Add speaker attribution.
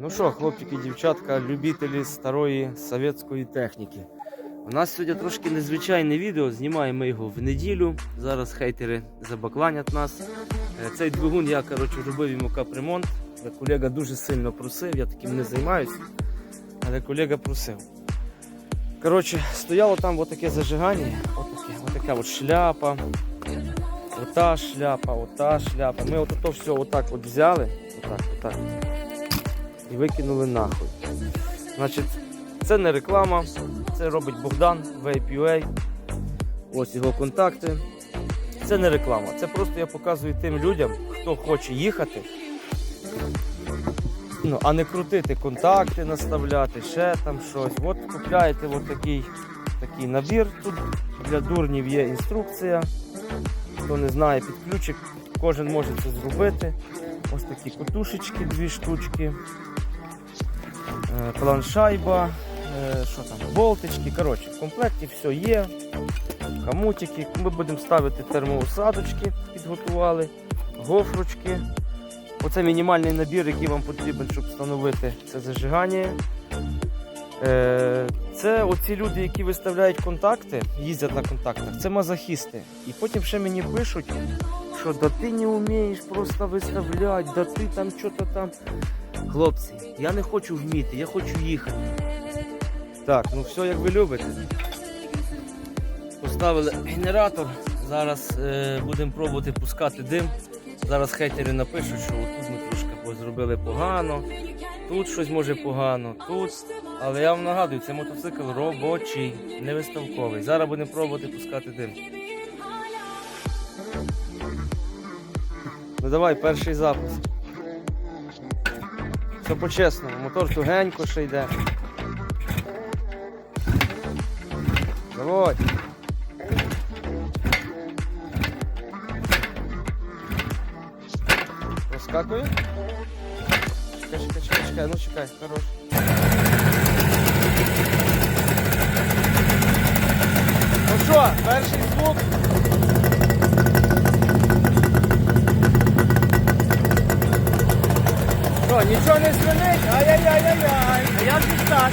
Speaker 1: Ну що, хлопчики, дівчатка, любителі старої совєтської техніки. У нас сьогодні трошки незвичайне відео. Знімаємо його в неділю. Зараз хейтери забакланять нас. Е, Цей двигун я коротше, робив йому капремонт. Колега дуже сильно просив, я таким не займаюся. Але колега просив. Коротше, стояло там отаке зажигання, отаке, отака от шляпа, ота шляпа, ота шляпа. Ми от все отак от взяли, отак, отак, і викинули нахуй. Значить, це не реклама, це робить Богдан Vape.ua. Ось його контакти. Це не реклама, це просто я показую тим людям, хто хоче їхати. Ну, а не крутити контакти, наставляти, ще там щось. От купляєте от такий, такий набір. Тут для дурнів є інструкція. Хто не знає, під ключик, кожен може це зробити. Ось такі котушечки, дві штучки, е, планшайба, е, що там, болтички. Коротше, в комплекті все є. Хамутики. Ми будемо ставити термоусадочки, підготували, гофрочки. Оце мінімальний набір, який вам потрібен, щоб встановити це зажигання. Е, Це оці люди, які виставляють контакти, їздять на контактах, це мазохісти. І потім ще мені пишуть, що да ти не вмієш просто виставляти, да ти там що то там. Хлопці, я не хочу вміти, я хочу їхати. Так, ну все як ви любите. Поставили генератор. Зараз е, будемо пробувати пускати дим. Зараз хейтери напишуть, що тут ми трошки зробили погано, тут щось може погано, тут. Але я вам нагадую, це мотоцикл робочий, не виставковий. Зараз будемо пробувати пускати дим. Ну давай, перший запуск. Все по-чесному, мотор тугенько ще йде. Давай. Проскакує? Чекай, чекай, чекай, чекай, ну чекай, хорош. Ну що, перший звук. Нічого не звинить. Ай-яй-яй-яй-яй. А як же так?